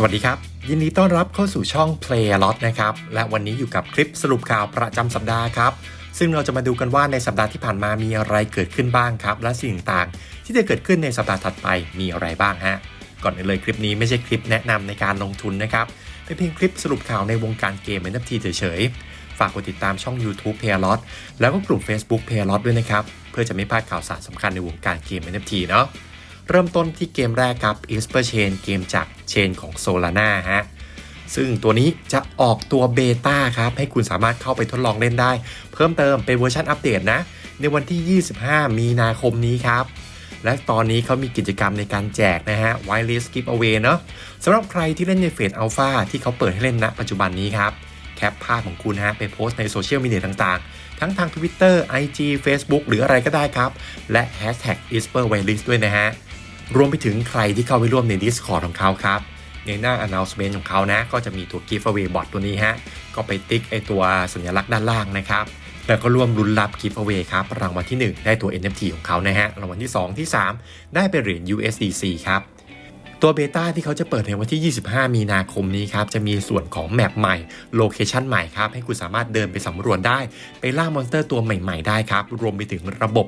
สวัสดีครับ ยินดีต้อนรับเข้าสู่ช่อง Play a Lot นะครับ และวันนี้อยู่กับคลิปสรุปข่าวประจำสัปดาห์ครับ ซึ่งเราจะมาดูกันว่าในสัปดาห์ที่ผ่านมามีอะไรเกิดขึ้นบ้างครับ และสิ่งต่างที่จะเกิดขึ้นในสัปดาห์ถัดไปมีอะไรบ้างฮะก่อนอื่นเลยคลิปนี้ไม่ใช่คลิปแนะนำในการลงทุนนะครับเป็นเพียงคลิปสรุปข่าวในวงการเกม NFT เฉยๆฝากกดติดตามช่อง YouTube p a y a l o t แล้วก็กลุ่ม Facebook p a y a l o t ด้วยนะครับเพื่อจะไม่พลาดข่าวสารสำคัญในวงการเกม NFT เนาะ เริ่มต้นที่เกมแรกครับ e s p e r Chain เกมจากเชนของ Solana ฮะซึ่งตัวนี้จะออกตัวเบต้าครับ ให้คุณสามารถเข้าไปทดลองเล่นได้ เพิ่มเติมเป็นเวอร์ชันอัปเดตนะ ในวันที่ 25 มีนาคมนี้ครับ และตอนนี้เขามีกิจกรรมในการแจกนะฮะ Whitelist Giveaway เนาะสำหรับใครที่เล่นในเฟสอัลฟาที่เขาเปิดให้เล่นณปัจจุบันนี้ครับ แคปภาพของคุณฮะไปโพสต์ในโซเชียลมีเดียต่างๆ ทั้งทาง Twitter IG Facebook หรืออะไรก็ได้ครับ และ Hashtag e s p e r Whitelist ด้วยนะฮะ รวมไปถึงใครที่เข้าไปร่วมใน Discord ของเขาครับ ในหน้า announcement ของเขานะ ก็จะมีตัว giveaway bot ตัวนี้ฮะ ก็ไปติ๊กไอตัวสัญลักษณ์ด้านล่างนะครับ แล้วก็ร่วมลุ้นรับ giveaway ครับ รางวัลที่ 1 ได้ตัว NFT ของเขานะฮะ รางวัลที่ 2 ที่ 3 ได้ไปเหรียญ USDC ครับ ตัวเบต้าที่เขาจะเปิดในวันที่ 25 มีนาคมนี้ครับ จะมีส่วนของแมปใหม่ โลเคชันใหม่ครับ ให้คุณสามารถเดินไปสำรวจได้ ไปล่ามอนสเตอร์ตัวใหม่ๆได้ครับ รวมไปถึงระบบ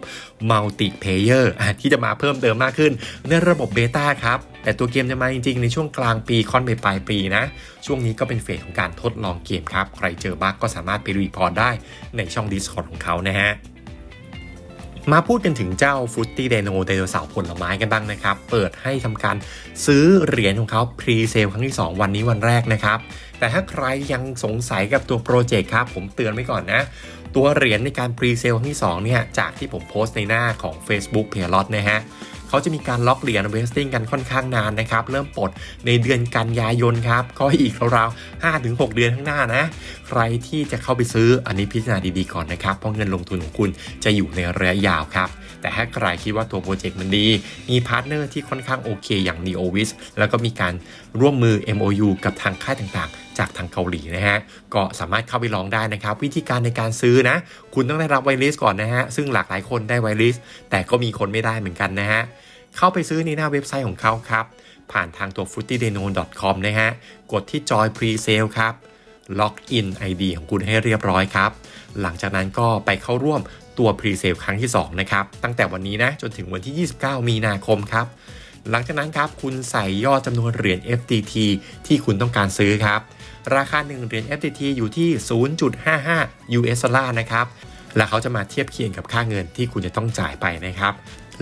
มัลติเพเยอร์ที่จะมาเพิ่มเติมมากขึ้น ในระบบเบต้าครับ แต่ตัวเกมจะมาจริงๆ ในช่วงกลางปีค่อนไปปลายปีนะ ช่วงนี้ก็เป็นเฟสของการทดลองเกมครับ ใครเจอบั๊กก็สามารถไปรีพอร์ตได้ในช่อง Discord ของเขานะฮะ มาพูดกันถึงเจ้าฟุตตี้ไดโนไดโนเสาร์ผลไม้กันบ้างนะครับ เปิดให้ทำการซื้อเหรียญของเขาพรีเซลครั้งที่ 2 วันนี้วันแรกนะครับ แต่ถ้าใครยังสงสัยกับตัวโปรเจกต์ครับ ผมเตือนไว้ก่อนนะ ตัวเหรียญในการพรีเซลครั้งที่ 2 เนี่ย จากที่ผมโพสต์ในหน้าของ Facebook p a y l o t นะฮะ เขาจะมีการล็อกเหรียญเวสติ้งกันค่อนข้างนานนะครับ เริ่มปลดในเดือนกันยายนครับ ก็อีกราวๆ5-6เดือนข้างหน้านะ ใครที่จะเข้าไปซื้ออันนี้พิจารณาดีๆก่อนนะครับ เพราะเงินลงทุนของคุณจะอยู่ในระยะยาวครับ แต่ถ้าใครคิดว่าตัวโปรเจกต์มันดี มีพาร์ทเนอร์ที่ค่อนข้างโอเคอย่าง NeoWiz แล้วก็มีการร่วมมือ MOU กับทางค่ายต่างๆจากทางเกาหลีนะฮะก็สามารถเข้าไปลองได้นะครับ วิธีการในการซื้อนะ คุณต้องได้รับไวลิสก่อนนะฮะซึ่งหลากหลายคนได้ไวลิสแต่ก็มีคนไม่ได้เหมือนกันนะฮะเข้าไปซื้อในหน้าเว็บไซต์ของเขาครับ ผ่านทางตัว f o o t y d e n o c o m นะฮะกดที่ Joy Pre-Sale ครับล็อกอิน ID ของคุณให้เรียบร้อยครับ หลังจากนั้นก็ไปเข้าร่วมตัว Pre-Sale ครั้งที่ 2 นะครับ ตั้งแต่วันนี้นะ จนถึงวันที่ 29 มีนาคมครับ หลังจากนั้นครับคุณใส่ยอดจำนวนเหรียญ FTT ที่คุณต้องการซื้อครับ ราคา 1 เหรียญ FTT อยู่ที่ 0.55 US ดอลลาร์นะครับ แล้วเขาจะมาเทียบเคียงกับค่าเงินที่คุณจะต้องจ่ายไปนะครับ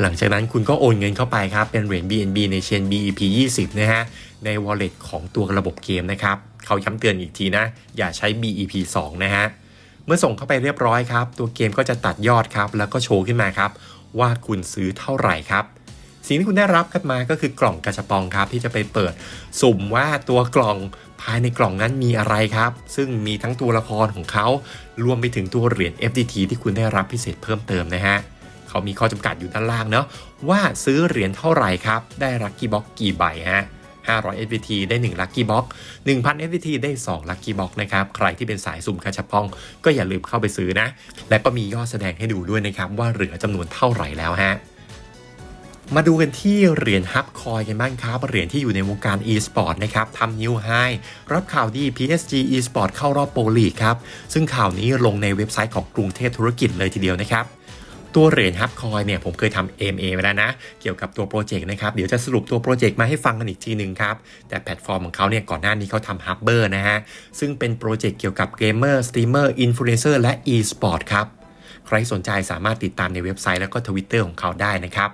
หลังจากนั้นคุณก็โอนเงินเข้าไปครับ เป็นเหรียญ BNB ในเชน BEP 20 นะฮะ ใน wallet ของตัวระบบเกมนะครับ เขาย้ำเตือนอีกทีนะ อย่าใช้ BEP 2 นะฮะ เมื่อส่งเข้าไปเรียบร้อยครับ ตัวเกมก็จะตัดยอดครับ แล้วก็โชว์ขึ้นมาครับ ว่าคุณซื้อเท่าไหร่ครับ สิ่งที่คุณได้รับกันมาก็คือกล่องกระชับปองครับ ที่จะไปเปิดสุ่มว่าตัวกล่องภายในกล่องนั้นมีอะไรครับ ซึ่งมีทั้งตัวละครของเขารวมไปถึงตัวเหรียญ FTT ที่คุณได้รับพิเศษเพิ่มเติมนะฮะเขามีข้อจำกัดอยู่ด้านล่างเนาะว่าซื้อเหรียญเท่าไหร่ครับ ได้ลัคกี้บ็อกกี่ใบฮะ500 FPT ได้1ลัคกี้บ็อก1,000 FPT ได้2ลัคกี้บ็อกนะครับ ใครที่เป็นสายสุ่มคาชาปอง ก็อย่าลืมเข้าไปซื้อนะ และก็มียอดแสดงให้ดูด้วยนะครับ ว่าเหลือจำนวนเท่าไหร่แล้วฮะ มาดูกันที่เหรียญฮับคอยกันบ้างครับ เหรียญที่อยู่ในวงการ e-sport นะครับทำนิวไฮรับข่าวดี PSG e-sport เข้ารอบโปรลีกครับ ซึ่งข่าวนี้ลงในเว็บไซต์ของกรุงเทพธุรกิจเลยทีเดียวนะครับ ตัวเหรียญฮับคอยเนี่ยผมเคยทำ MA ไปแล้วนะ เกี่ยวกับตัวโปรเจกต์นะครับ เดี๋ยวจะสรุปตัวโปรเจกต์มาให้ฟังกันอีกทีหนึ่งครับ แต่แพลตฟอร์มของเขาเนี่ยก่อนหน้านี้เขาทำฮับเบอร์นะฮะ ซึ่งเป็นโปรเจกต์เกี่ยวกับเกมเมอร์สตรีมเมอร์อินฟลูเอนเซอร์และ e-sport ครับ ใครสนใจสามารถติดตามในเว็บไซต์แล้วก็ทวิตเตอร์ของเขาได้นะครับ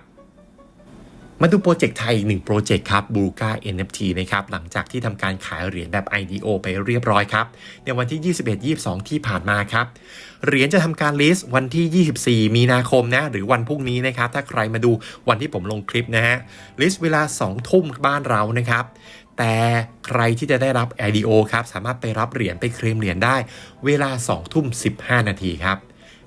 มาดูโปรเจกต์ไทยอีกหนึ่งโปรเจกต์ครับบูกา NFT นะครับหลังจากที่ทำการขายเหรียญแบบ IDO ไปเรียบร้อยครับ ในวันที่ 21-22 ที่ผ่านมาครับ เหรียญจะทำการลิสต์วันที่ 24 มีนาคมนะหรือวันพรุ่งนี้นะครับ ถ้าใครมาดูวันที่ผมลงคลิปนะฮะลิสต์เวลา 2 ทุ่มบ้านเรานะครับแต่ใครที่จะได้รับ IDO ครับสามารถไปรับเหรียญไปเคลมเหรียญได้ เวลา 2 ทุ่ม 15 นาทีครับ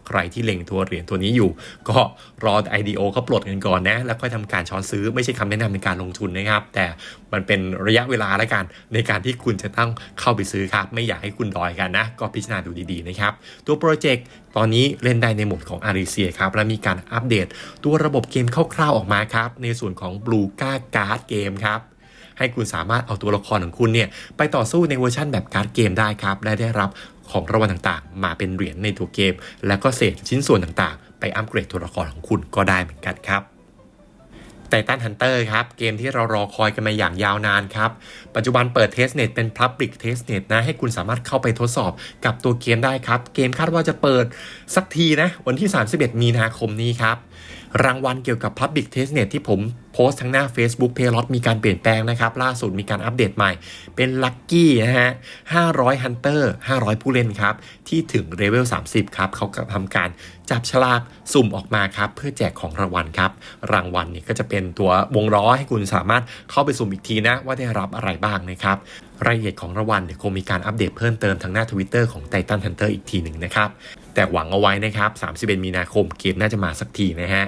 ใครที่เล็งตัวเหรียญตัวนี้อยู่ ก็รอ IDO เขาปลดกันก่อนนะ แล้วค่อยทำการช้อนซื้อไม่ใช่คำแนะนำในการลงทุนนะครับ แต่มันเป็นระยะเวลาแล้วกันในการที่คุณจะต้องเข้าไปซื้อครับ ไม่อยากให้คุณดอยกันนะ ก็พิจารณาดูดีๆนะครับ ตัวโปรเจกต์ตอนนี้เล่นได้ในโหมดของอาริเซียครับ และมีการอัปเดต ตัวระบบเกมคร่าวๆออกมาครับ ในส่วนของ Blue g a Card Game ครับให้คุณสามารถเอาตัวละครของคุณเนี่ยไปต่อสู้ในเวอร์ชันแบบการ์ดเกมได้ครับ และได้รับ ของรางวัลต่างๆ มาเป็นเหรียญในตัวเกม แล้วก็เศษชิ้นส่วนต่างๆ ไปอัปเกรดตัวละครของคุณก็ได้เหมือนกันครับไททันฮันเตอร์ครับ เกมที่เรารอคอยกันมาอย่างยาวนานครับ ปัจจุบันเปิดเทสเน็ตเป็น Public Testnet นะให้คุณสามารถเข้าไปทดสอบกับตัวเกมได้ครับ เกมคาดว่าจะเปิดสักทีนะ วันที่ 31 มีนาคมนี้ครับรางวัลเกี่ยวกับ Public Testnet ที่ผมโพสต์ทั้งหน้า Facebook p a y l o t มีการเปลี่ยนแปลงนะครับ ล่าสุดมีการอัปเดตใหม่ เป็น Lucky นะฮะ 500 Hunter 500 ผู้เล่นครับ ที่ถึงเลเวล 30 ครับเขาก็ทำการจับฉลากสุ่มออกมาครับ เพื่อแจกของรางวัลครับ รางวัลเนี่ยก็จะเป็นตัววงล้อให้คุณสามารถเข้าไปสุ่มอีกทีนะ ว่าได้รับอะไรบ้างนะครับรายละเอียดของรางวัลเดี๋ยวคงมีการอัปเดตเพิ่มเติมทางหน้า Twitter ของ Titan Hunter อีกทีหนึ่งนะครับ แต่หวังเอาไว้นะครับ 31 มีนาคมเกมน่าจะมาสักทีนะฮะ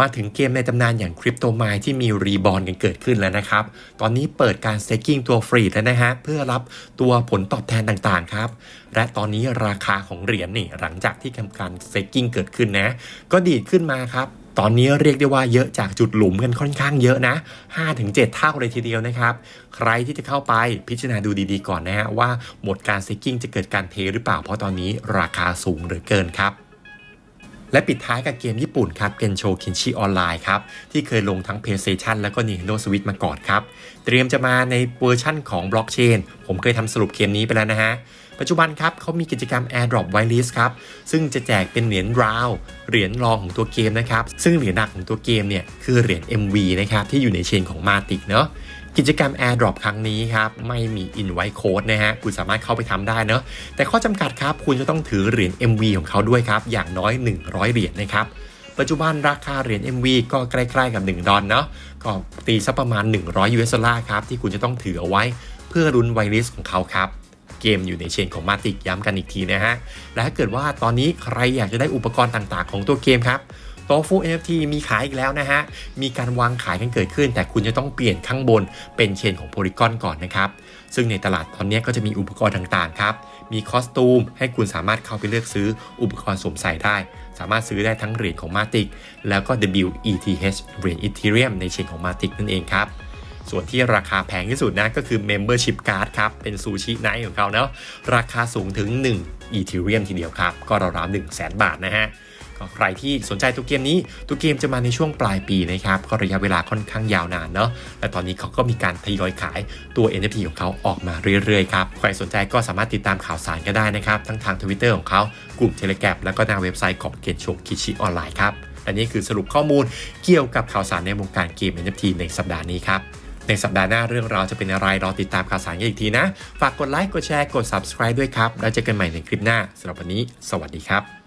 มาถึงเกมในตำนานอย่างคริปโตไมที่มีรีบอนกันเกิดขึ้นแล้วนะครับ ตอนนี้เปิดการเซ็กิ้งตัวฟรีแล้วนะฮะ เพื่อรับตัวผลตอบแทนต่างๆครับ และตอนนี้ราคาของเหรียญนี่หลังจากที่ทำการเซ a กิ้งเกิดขึ้นนะ ก็ดีดขึ้นมาครับ ตอนนี้เรียกได้ว่าเยอะจากจุดหลุมกันค่อนข้างเยอะนะ 5-7 เท่าเลยทีเดียวนะครับ ใครที่จะเข้าไปพิจารณาดูดีๆก่อนนะฮะว่าหมดการ s ซกิ้งจะเกิดการเทหรือเปล่า เพราะตอนนี้ราคาสูงเหลือเกินครับและปิดท้ายกับเกมญี่ปุ่นครับเกนโชคินชิออนไลน์ครับ ที่เคยลงทั้ง PlayStation แล้วก็ Nintendo Switch มาก่อนครับ เตรียมจะมาในเวอร์ชั่นของบล็อกเชนผมเคยทำสรุปเกมนี้ไปแล้วนะฮะ ปัจจุบันครับเขามีกิจกรรม AirDrop Whitelist ครับซึ่งจะแจกเป็นเหรียญราว เหรียญรองของตัวเกมนะครับซึ่งเหรียญหลักของตัวเกมเนี่ยคือเหรียญ MV นะครับที่อยู่ในเชนของ Matic เนาะกิจกรรม AirDrop ครั้งนี้ครับ ไม่มี Invite Code นะฮะ คุณสามารถเข้าไปทำได้เนาะแต่ข้อจำกัดครับ คุณจะต้องถือเหรียญ MV ของเขาด้วยครับ อย่างน้อย 100 เหรียญนะครับ ปัจจุบันราคาเหรียญ MV ก็ใกล้ๆกับ 1 ดอลเนาะก็ตีสักประมาณ 100 US ดอลลาร์ครับ ที่คุณจะต้องถือเอาไว้ เพื่อรุนไวริสของเขาครับ เกมอยู่ในเชนของมาติกย้ำกันอีกทีนะฮะ และถ้าเกิดว่าตอนนี้ใครอยากจะได้อุปกรณ์ต่างๆ ของตัวเกมครับโตฟู NFT มีขายอีกแล้วนะฮะ มีการวางขายกันเกิดขึ้น แต่คุณจะต้องเปลี่ยนข้างบนเป็นเชนของโพลีกอนก่อนนะครับ ซึ่งในตลาดตอนนี้ก็จะมีอุปกรณ์ต่างๆ ครับ มีคอสตูม ให้คุณสามารถเข้าไปเลือกซื้ออุปกรณ์สวมใส่ได้ สามารถซื้อได้ทั้งเหรียญของ Matic แล้วก็ WETH เหรียญ Ethereum ในเชนของ Matic นั่นเองครับ ส่วนที่ราคาแพงที่สุดนะก็คือ Membership Card ครับ เป็นซูชิไนท์ของเขาเนาะราคาสูงถึง 1 Ethereum ทีเดียวครับ ก็ราวๆ 1 0 0 0 0 0บาทนะฮะก็ใครที่สนใจตัวเกมนี้ ตัวเกมจะมาในช่วงปลายปีนะครับ ก็ระยะเวลาค่อนข้างยาวนานเนาะและตอนนี้เขาก็มีการทยอยขายตัว NFT ของเขาออกมาเรื่อยๆครับ ใครสนใจก็สามารถติดตามข่าวสารก็ได้นะครับ ทั้งทาง Twitter ของเขากลุ่ม Telegram แล้วก็หน้าเว็บไซต์ของเกนโชคิชิออนไลน์ครับและนี่คือสรุปข้อมูลเกี่ยวกับข่าวสารในวงการเกม NFT ในสัปดาห์นี้ครับ ในสัปดาห์หน้าเรื่องราวจะเป็นอะไรรอติดตามข่าวสารกันอีกทีนะ ฝากกดไลค์กดแชร์กด subscribe ด้วยครับ แล้วเจอกันใหม่ในคลิปหน้าสำหรับวันนี้ สวัสดีครับ